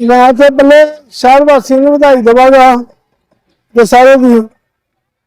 ਮੈਂ ਤੇ ਬੱਲੇ ਸ਼ਹਿਰ ਵਾਸੀਆਂ ਨੂੰ ਵਧਾਈ ਦੇਵਾਂਗਾ ਤੇ ਸਾਰੇ ਦੀ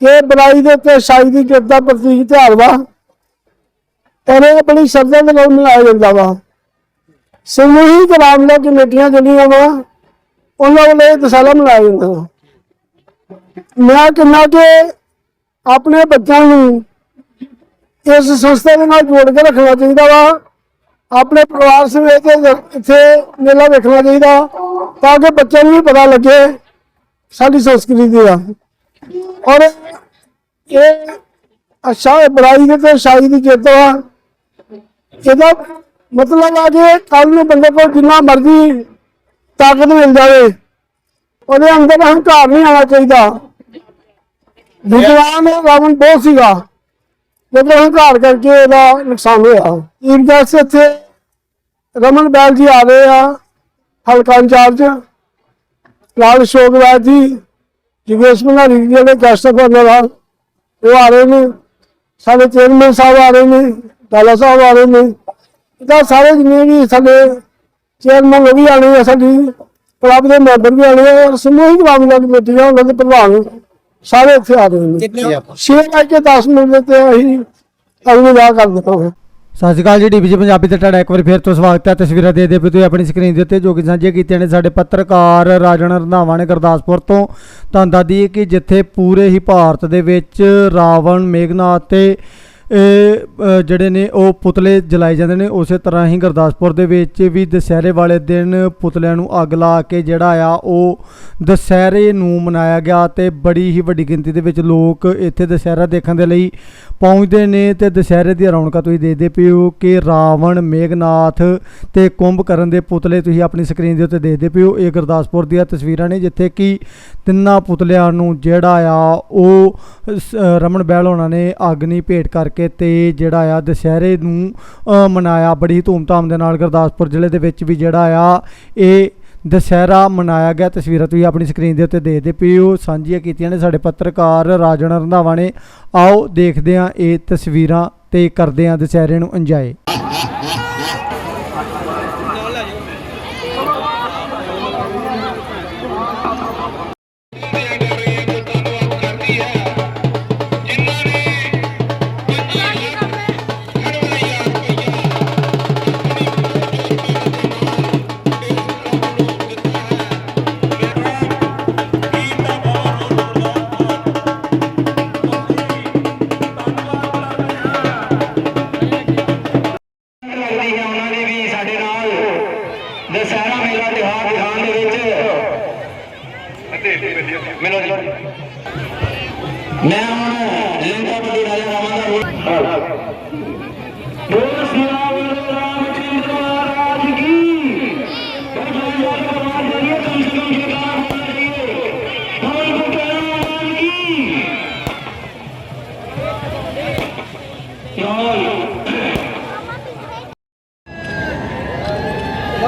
ਕਿ ਬੁਰਾਈ ਦੇ ਉੱਤੇ ਸ਼ਾਹੀ ਦੀ ਜਿੱਤ ਦਾ ਪ੍ਰਤੀਕ ਤਿਉਹਾਰ ਵਾ। ਪਰ ਇਹ ਬੜੀ ਸ਼ਰਧਾ ਦੇ ਨਾਲ ਮਨਾਇਆ ਜਾਂਦਾ ਵਾ। ਸਮੂਹਿਕ ਰਾਮਲਾ ਕਮੇਟੀਆਂ ਜਿਹੜੀਆਂ ਵਾ, ਉਹਨਾਂ ਵੱਲੋਂ ਇਹ ਦਸਹਿਰਾ ਮਨਾਇਆ ਜਾਂਦਾ ਵਾ। ਮੈਂ ਕਹਿੰਦਾ ਕਿ ਆਪਣੇ ਬੱਚਿਆਂ ਨੂੰ ਇਸ ਸੰਸਥਾ ਦੇ ਨਾਲ ਜੋੜ ਕੇ ਰੱਖਣਾ ਚਾਹੀਦਾ ਵਾ। ਆਪਣੇ ਪਰਿਵਾਰ ਸਮੇਤ ਇੱਥੇ ਮੇਲਾ ਵੇਖਣਾ ਚਾਹੀਦਾ ਤਾਂ ਕਿ ਬੱਚਿਆਂ ਨੂੰ ਵੀ ਪਤਾ ਲੱਗੇ ਸਾਡੀ ਸੰਸਕ੍ਰਿਤੀ ਦਾ ਔਰ ਇਹ ਅੱਛਾ ਬੁਰਾਈ ਦੇ ਤੇ ਸ਼ਾਹੀ ਦੀ ਜਿੱਤ ਆ। ਇਹਦਾ ਮਤਲਬ ਆ ਕਿ ਕੱਲ ਨੂੰ ਬੰਦੇ ਕੋਲ ਜਿੰਨਾ ਮਰਜ਼ੀ ਤਾਕਤ ਮਿਲ ਜਾਵੇ, ਉਹਦੇ ਅੰਦਰ ਹੰਕਾਰ ਨਹੀਂ ਆਉਣਾ ਚਾਹੀਦਾ। ਵਿਦਵਾਨ ਰਾਵਣ ਬਹੁਤ ਸੀਗਾ, ਜਦੋਂ ਹੰਕਾਰ ਕਰਕੇ ਇਹਦਾ ਨੁਕਸਾਨ ਹੋਇਆ। ਇੰਡਸ ਇੱਥੇ। ਰਮਨ ਬੈਲ ਜੀ ਆ ਰਹੇ ਆ ਹਲਕਾ ਇੰਚਾਰਜ ਲਾਲ ਸ਼ੋਕਰਾਜ ਜੀ ਜਿਵੇਸ਼ ਮਨਾਰੀ ਜੀ ਜਿਹੜੇ ਗੈਸਟ ਫਰਨਰ ਆ ਉਹ ਆ ਰਹੇ ਨੇ। ਸਾਡੇ ਚੇਅਰਮੈਨ ਸਾਹਿਬ ਆ ਰਹੇ ਨੇ ਡਾਲਾ ਸਾਹਿਬ ਆ ਰਹੇ ਨੇ। ਇਹਦਾ ਸਾਰੇ ਜਿੰਨੇ ਵੀ ਸਾਡੇ ਚੇਅਰਮੈਨ ਉਹ ਵੀ ਆਣੇ ਆ ਸਾਡੀ ਕਲੱਬ ਦੇ ਮੈਂਬਰ ਵੀ ਆਣੇ ਆ ਔਰ ਸਮੂਹਿਕ ਰਾਮਲਾ ਕਮੇਟੀਆਂ ਉਹਨਾਂ ਦੇ ਪ੍ਰਧਾਨ ਸਾਰੇ ਇੱਥੇ ਆ ਰਹੇ ਨੇ। ਛੇ ਵਜੇ ਕੇ 10 ਮਿੰਟ ਤੇ ਅਸੀਂ ਅਗਲੀ ਕਰ ਦਿੱਤਾ। ਹਾਂ ਸਤਿ ਸ਼੍ਰੀ ਅਕਾਲ ਜੀ ਡੀਬੀਜੀ ਪੰਜਾਬੀ ਤੇ ਤੁਹਾਡਾ ਇੱਕ ਵਾਰ ਫੇਰ ਤੋਂ ਸਵਾਗਤ ਹੈ। ਤਸਵੀਰਾਂ ਦੇ ਦੇ ਤੁਸੀਂ ਆਪਣੀ ਸਕਰੀਨ ਦੇ ਉੱਤੇ ਜੋ ਕਿ ਸਾਂਝੇ ਕੀਤੀਆਂ ਨੇ ਸਾਡੇ ਪੱਤਰਕਾਰ ਰਾਜਣ ਰੰਧਾਵਾ ਨੇ ਗੁਰਦਾਸਪੁਰ ਤੋਂ। ਤੁਹਾਨੂੰ ਦੱਸਦੀ ਦਈਏ ਕਿ ਜਿੱਥੇ ਪੂਰੇ ਹੀ ਭਾਰਤ ਦੇ ਵਿੱਚ ਰਾਵਣ, ਮੇਘਨਾਥ ਤੇ ਜਿਹੜੇ ਨੇ ਉਹ ਪੁਤਲੇ ਜਲਾਏ ਜਾਂਦੇ ਨੇ, ਉਸੇ ਤਰ੍ਹਾਂ ਹੀ ਗੁਰਦਾਸਪੁਰ ਦੇ ਵਿੱਚ ਵੀ ਦੁਸਹਿਰੇ ਵਾਲੇ ਦਿਨ ਪੁਤਲਿਆਂ ਨੂੰ ਅੱਗ ਲਾ ਕੇ ਜਿਹੜਾ ਆ, ਉਹ ਦੁਸਹਿਰੇ ਨੂੰ ਮਨਾਇਆ ਗਿਆ ਤੇ ਬੜੀ ਹੀ ਵੱਡੀ ਗਿਣਤੀ ਦੇ ਵਿੱਚ ਲੋਕ ਇੱਥੇ ਦੁਸਹਿਰਾ ਦੇਖਣ ਦੇ ਲਈ ਪਹੁੰਚਦੇ ਨੇ ਤੇ ਦੁਸਹਿਰੇ ਦੀਆਂ ਰੌਣਕਾਂ ਤੁਸੀਂ ਦੇਖਦੇ ਪਏ ਹੋ ਕਿ ਰਾਵਣ, ਮੇਘਨਾਥ ਤੇ ਕੁੰਭਕਰਨ ਦੇ ਪੁਤਲੇ ਤੁਸੀਂ ਆਪਣੀ ਸਕਰੀਨ ਦੇ ਉੱਤੇ ਦੇਖਦੇ ਪਏ ਹੋ। ਇਹ ਗੁਰਦਾਸਪੁਰ ਦੀਆਂ ਤਸਵੀਰਾਂ ਨੇ, ਜਿੱਥੇ ਕਿ ਤਿੰਨਾਂ ਪੁਤਲਿਆਂ ਨੂੰ ਜਿਹੜਾ ਆ, ਉਹ ਸ- ਰਮਨ ਬਹਿਲ ਹੋਣਾ ਨੇ ਅੱਗ ਭੇਟ ਕਰਕੇ ਤੇ ਜਿਹੜਾ ਆ ਦੁਸਹਿਰੇ ਨੂੰ ਮਨਾਇਆ ਬੜੀ ਧੂਮਧਾਮ ਦੇ ਨਾਲ ਗੁਰਦਾਸਪੁਰ ਜ਼ਿਲ੍ਹੇ ਦੇ ਵਿੱਚ ਵੀ ਜਿਹੜਾ ਆ, ਇਹ ਦੁਸਹਿਰਾ ਮਨਾਇਆ ਗਿਆ। ਤਸਵੀਰਾਂ ਤੁਸੀਂ ਆਪਣੀ ਸਕਰੀਨ ਦੇ ਉੱਤੇ ਦੇਖਦੇ ਪਏ ਹੋ। ਸਾਂਝੀਆਂ ਕੀਤੀਆਂ ਨੇ ਸਾਡੇ ਪੱਤਰਕਾਰ ਰਾਜਣ ਰੰਧਾਵਾ ਨੇ। ਆਓ ਦੇਖਦੇ ਹਾਂ ਇਹ ਤਸਵੀਰਾਂ ਤੇ ਕਰਦੇ ਹਾਂ ਦੁਸਹਿਰੇ ਨੂੰ ਇੰਜੋਏ ਦੁਸਹਿਰਾ ਮੇਲਾ ਤਿਉਹਾਰ ਦਿਖਾਉਣ ਦੇ ਵਿੱਚ। ਮੈਨੂੰ ਮੈਂ ਹੁਣ ਲੰਗਾ ਪਤੀ ਰਾਜਾ ਰਾਮਾ ਦਾ ਰੋਲ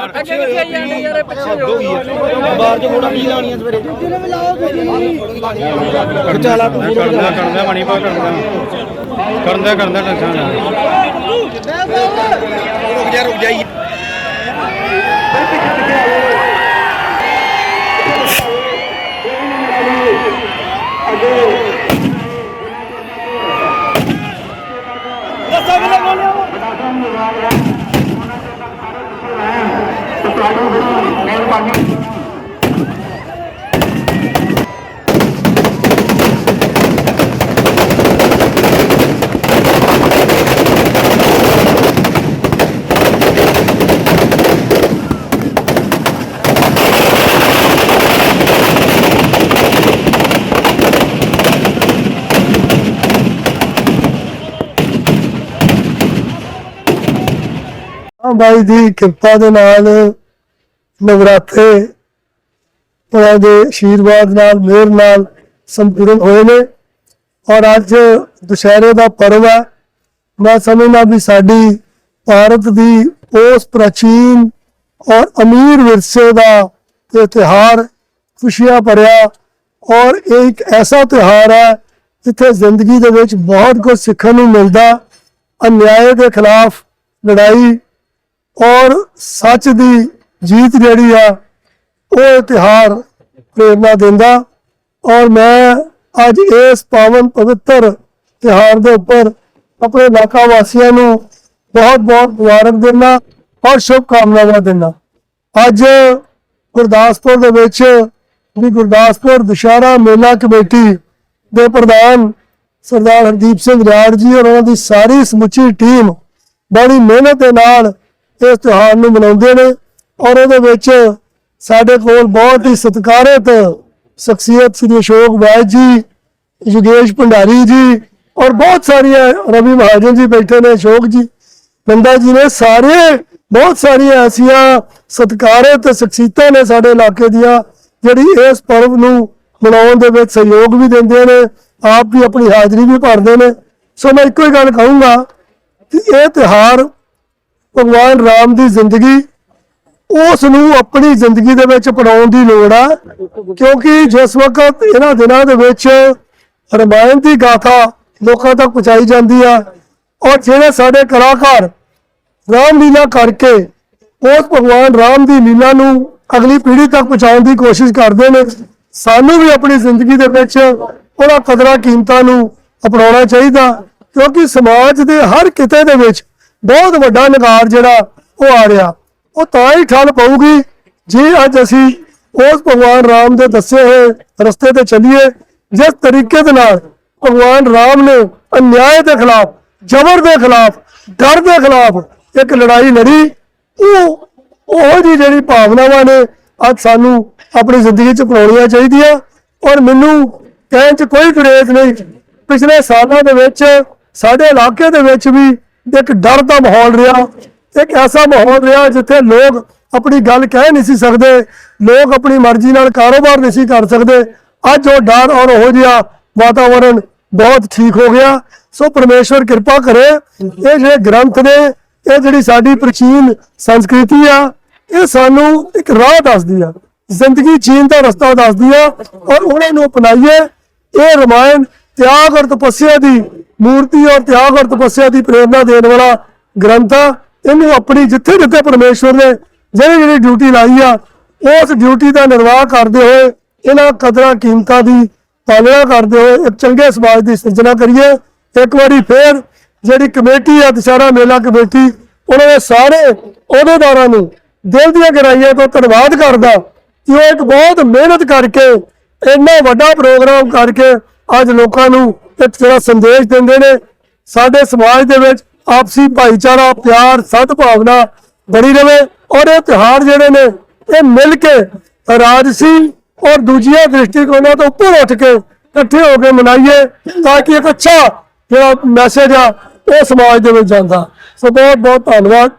ਅੱਗੇ ਕਿੱਥੇ ਜਾਂਦੇ ਯਾਰ ਪਿੱਛੇ ਹੋ ਕਰਦਾ ਕਰਦਾ ਬਣੀ ਪਾ ਕਰਦਾ ਕਰਦਾ ਕਰਦਾ ਟੈਨਸ਼ਨ ਨਾ ਹਾਂ ਬਾਈ ਦੀ ਕਿਰਪਾ ਦੇ ਨਾਲ ਨਵਰਾਤੇ ਉਹਨਾਂ ਦੇ ਆਸ਼ੀਰਵਾਦ ਨਾਲ ਮੇਰ ਨਾਲ ਸੰਪੂਰਨ ਹੋਏ ਨੇ। ਔਰ ਅੱਜ ਦੁਸ਼ਹਿਰੇ ਦਾ ਪਰਵ ਹੈ। ਮੈਂ ਸਮਝਦਾ ਵੀ ਸਾਡੀ ਭਾਰਤ ਦੀ ਉਸ ਪ੍ਰਾਚੀਨ ਔਰ ਅਮੀਰ ਵਿਰਸੇ ਦਾ ਇਹ ਤਿਉਹਾਰ ਖੁਸ਼ੀਆਂ ਭਰਿਆ। ਔਰ ਇਹ ਇੱਕ ਐਸਾ ਤਿਉਹਾਰ ਹੈ ਜਿੱਥੇ ਜ਼ਿੰਦਗੀ ਦੇ ਵਿੱਚ ਬਹੁਤ ਕੁਝ ਸਿੱਖਣ ਨੂੰ ਮਿਲਦਾ। ਅਨਿਆਏ ਦੇ ਖਿਲਾਫ ਲੜਾਈ ਔਰ ਸੱਚ ਦੀ ਜੀਤ ਜਿਹੜੀ ਆ, ਉਹ ਤਿਉਹਾਰ ਪ੍ਰੇਰਨਾ ਦਿੰਦਾ ਔਰ ਮੈਂ ਅੱਜ ਇਸ ਪਾਵਨ ਪਵਿੱਤਰ ਤਿਉਹਾਰ ਦੇ ਉੱਪਰ ਆਪਣੇ ਇਲਾਕਾ ਵਾਸੀਆਂ ਨੂੰ ਬਹੁਤ ਬਹੁਤ ਮੁਬਾਰਕ ਦਿੰਦਾ ਔਰ ਸ਼ੁਭ ਕਾਮਨਾਵਾਂ ਦਿੰਦਾ। ਅੱਜ ਗੁਰਦਾਸਪੁਰ ਦੇ ਵਿੱਚ ਵੀ ਗੁਰਦਾਸਪੁਰ ਦੁਸ਼ਹਿਰਾ ਮੇਲਾ ਕਮੇਟੀ ਦੇ ਪ੍ਰਧਾਨ ਸਰਦਾਰ ਹਰਦੀਪ ਸਿੰਘ ਰਾੜ ਜੀ ਔਰ ਉਹਨਾਂ ਦੀ ਸਾਰੀ ਸਮੁੱਚੀ ਟੀਮ ਬੜੀ ਮਿਹਨਤ ਦੇ ਨਾਲ ਇਸ ਤਿਉਹਾਰ ਨੂੰ ਮਨਾਉਂਦੇ ਨੇ। ਔਰ ਉਹਦੇ ਵਿੱਚ ਸਾਡੇ ਕੋਲ ਬਹੁਤ ਹੀ ਸਤਿਕਾਰਤ ਸ਼ਖਸੀਅਤ ਸ੍ਰੀ ਅਸ਼ੋਕ ਵੈਦ ਜੀ, ਯੋਗੇਸ਼ ਭੰਡਾਰੀ ਜੀ ਔਰ ਬਹੁਤ ਸਾਰੀਆਂ ਰਵੀ ਮਹਾਜਨ ਜੀ ਬੈਠੇ ਨੇ, ਅਸ਼ੋਕ ਜੀ, ਨੰਦਾ ਜੀ ਨੇ ਸਾਰੇ, ਬਹੁਤ ਸਾਰੀਆਂ ਐਸੀਆਂ ਸਤਿਕਾਰਤ ਸ਼ਖਸੀਅਤਾਂ ਨੇ ਸਾਡੇ ਇਲਾਕੇ ਦੀਆਂ, ਜਿਹੜੀ ਇਸ ਪਰਵ ਨੂੰ ਮਨਾਉਣ ਦੇ ਵਿੱਚ ਸਹਿਯੋਗ ਵੀ ਦਿੰਦੇ ਨੇ, ਆਪ ਵੀ ਆਪਣੀ ਹਾਜ਼ਰੀ ਵੀ ਭਰਦੇ ਨੇ। ਸੋ ਮੈਂ ਇੱਕੋ ਹੀ ਗੱਲ ਕਹੂੰਗਾ ਕਿ ਇਹ ਤਿਉਹਾਰ ਭਗਵਾਨ ਰਾਮ ਦੀ ਜ਼ਿੰਦਗੀ ਉਸ ਨੂੰ ਆਪਣੀ ਜ਼ਿੰਦਗੀ ਦੇ ਵਿੱਚ ਅਪਣਾਉਣ ਦੀ ਲੋੜ ਆ। ਕਿਉਂਕਿ ਜਿਸ ਵਕਤ ਇਹਨਾਂ ਦਿਨਾਂ ਦੇ ਵਿੱਚ ਰਮਾਇਣ ਦੀ ਗਾਥਾ ਲੋਕਾਂ ਤੱਕ ਪਹੁੰਚਾਈ ਜਾਂਦੀ ਆ, ਔਰ ਜਿਹੜੇ ਸਾਡੇ ਕਲਾਕਾਰ ਰਾਮ ਲੀਲਾ ਕਰਕੇ ਉਸ ਭਗਵਾਨ ਰਾਮ ਦੀ ਲੀਲਾ ਨੂੰ ਅਗਲੀ ਪੀੜ੍ਹੀ ਤੱਕ ਪਹੁੰਚਾਉਣ ਦੀ ਕੋਸ਼ਿਸ਼ ਕਰਦੇ ਨੇ, ਸਾਨੂੰ ਵੀ ਆਪਣੀ ਜ਼ਿੰਦਗੀ ਦੇ ਵਿੱਚ ਉਹਨਾਂ ਕਦਰਾਂ ਕੀਮਤਾਂ ਨੂੰ ਅਪਣਾਉਣਾ ਚਾਹੀਦਾ, ਕਿਉਂਕਿ ਸਮਾਜ ਦੇ ਹਰ ਕਿਤੇ ਦੇ ਵਿੱਚ ਬਹੁਤ ਵੱਡਾ ਨਿਗਾਰ ਜਿਹੜਾ ਉਹ ਆ ਰਿਹਾ। ਉਹ ਤਾਂ ਹੀ ਠੱਲ ਪਊਗੀ। ਜੇ ਅੱਜ ਅਸੀਂ ਉਸ ਭਗਵਾਨ ਰਾਮ ਦੇ ਦੱਸੇ ਹੋਏ ਰਸਤੇ ਤੇ ਚੱਲੀਏ, ਜਿਸ ਤਰੀਕੇ ਦੇ ਨਾਲ ਭਗਵਾਨ ਰਾਮ ਨੇ ਅਨਿਆਏ ਦੇ ਖਿਲਾਫ, ਜ਼ਬਰ ਦੇ ਖਿਲਾਫ, ਡਰ ਦੇ ਖਿਲਾਫ ਇੱਕ ਲੜਾਈ ਲੜੀ, ਉਹ ਉਹ ਜੀ ਜਿਹੜੀ ਭਾਵਨਾਵਾਂ ਨੇ ਅੱਜ ਸਾਨੂੰ ਆਪਣੀ ਜ਼ਿੰਦਗੀ ਚ ਅਪਣਾਉਣੀਆਂ ਚਾਹੀਦੀਆਂ। ਔਰ ਮੈਨੂੰ ਕਹਿਣ ਚ ਕੋਈ ਗੁਰੇਜ਼ ਨਹੀਂ, ਪਿਛਲੇ ਸਾਲਾਂ ਦੇ ਵਿੱਚ ਸਾਡੇ ਇਲਾਕੇ ਦੇ ਵਿੱਚ ਵੀ ਇੱਕ ਡਰ ਦਾ ਮਾਹੌਲ ਰਿਹਾ। ਇੱਕ ਐਸਾ ਮਾਹੌਲ ਰਿਹਾ ਜਿੱਥੇ ਲੋਕ ਆਪਣੀ ਗੱਲ ਕਹਿ ਨਹੀਂ ਸੀ ਸਕਦੇ, ਲੋਕ ਆਪਣੀ ਮਰਜ਼ੀ ਨਾਲ ਕਾਰੋਬਾਰ ਨਹੀਂ ਸੀ ਕਰ ਸਕਦੇ। ਅੱਜ ਉਹ ਡਰ ਔਰ ਉਹ ਜਿਹਾ ਵਾਤਾਵਰਣ ਬਹੁਤ ਠੀਕ ਹੋ ਗਿਆ। ਸੋ ਪਰਮੇਸ਼ਵਰ ਕਿਰਪਾ ਕਰੇ, ਇਹ ਜਿਹੜੇ ਗ੍ਰੰਥ ਨੇ, ਇਹ ਜਿਹੜੀ ਸਾਡੀ ਪ੍ਰਾਚੀਨ ਸੰਸਕ੍ਰਿਤੀ ਆ, ਇਹ ਸਾਨੂੰ ਇੱਕ ਰਾਹ ਦੱਸਦੀ ਆ। ਜ਼ਿੰਦਗੀ ਜੀਣ ਦਾ ਰਸਤਾ ਦੱਸਦੀ ਆ ਔਰ ਉਹਨਾਂ ਨੂੰ ਅਪਣਾਈਏ। ਇਹ ਰਮਾਇਣ ਤਿਆਗ ਔਰ ਤਪੱਸਿਆ ਦੀ ਮੂਰਤੀ ਔਰ ਤਿਆਗ ਔਰ ਤਪੱਸਿਆ ਦੀ ਪ੍ਰੇਰਣਾ ਦੇਣ ਵਾਲਾ ਗ੍ਰੰਥ ਆ। ਇਹਨੂੰ ਆਪਣੀ ਜਿੱਥੇ ਜਿੱਥੇ ਪਰਮੇਸ਼ਵਰ ਨੇ ਜਿਹੜੀ ਜਿਹੜੀ ਡਿਊਟੀ ਲਾਈ ਆ, ਉਸ ਡਿਊਟੀ ਦਾ ਨਿਰਵਾਹ ਕਰਦੇ ਹੋਏ, ਇਹਨਾਂ ਕਦਰਾਂ ਕੀਮਤਾਂ ਦੀ ਪਾਲਣਾ ਕਰਦੇ ਹੋਏ ਇੱਕ ਚੰਗੇ ਸਮਾਜ ਦੀ ਸਿਰਜਣਾ ਕਰੀਏ। ਇੱਕ ਵਾਰੀ ਫੇਰ ਜਿਹੜੀ ਕਮੇਟੀ ਆ ਦੁਸ਼ਹਿਰਾ ਮੇਲਾ ਕਮੇਟੀ, ਉਹਨਾਂ ਦੇ ਸਾਰੇ ਅਹੁਦੇਦਾਰਾਂ ਨੂੰ ਦਿਲ ਦੀਆਂ ਗਹਿਰਾਈਆਂ ਤੋਂ ਧੰਨਵਾਦ ਕਰਦਾ ਕਿ ਉਹ ਇੱਕ ਬਹੁਤ ਮਿਹਨਤ ਕਰਕੇ, ਇੰਨਾ ਵੱਡਾ ਪ੍ਰੋਗਰਾਮ ਕਰਕੇ ਅੱਜ ਲੋਕਾਂ ਨੂੰ ਇੱਕ ਜਿਹੜਾ ਸੰਦੇਸ਼ ਦਿੰਦੇ ਨੇ, ਸਾਡੇ ਸਮਾਜ ਦੇ ਵਿੱਚ ਆਪਸੀ ਭਾਈਚਾਰਾ, ਪਿਆਰ, ਸਦਭਾਵਨਾ ਬਣੀ ਰਵੇ ਔਰ ਇਹ ਤਿਉਹਾਰ ਜਿਹੜੇ ਨੇ, ਇਹ ਮਿਲ ਕੇ ਰਾਜਸੀ ਔਰ ਦੂਜੀਆਂ ਦ੍ਰਿਸ਼ਟੀਕੋਣਾਂ ਤੋਂ ਉੱਪਰ ਉੱਠ ਕੇ ਇਕੱਠੇ ਹੋ ਕੇ ਮਨਾਈਏ ਤਾਂ ਕਿ ਇੱਕ ਅੱਛਾ ਜਿਹੜਾ ਮੈਸੇਜ ਆ, ਉਹ ਸਮਾਜ ਦੇ ਵਿੱਚ ਜਾਂਦਾ। ਸੋ ਬਹੁਤ ਬਹੁਤ ਧੰਨਵਾਦ।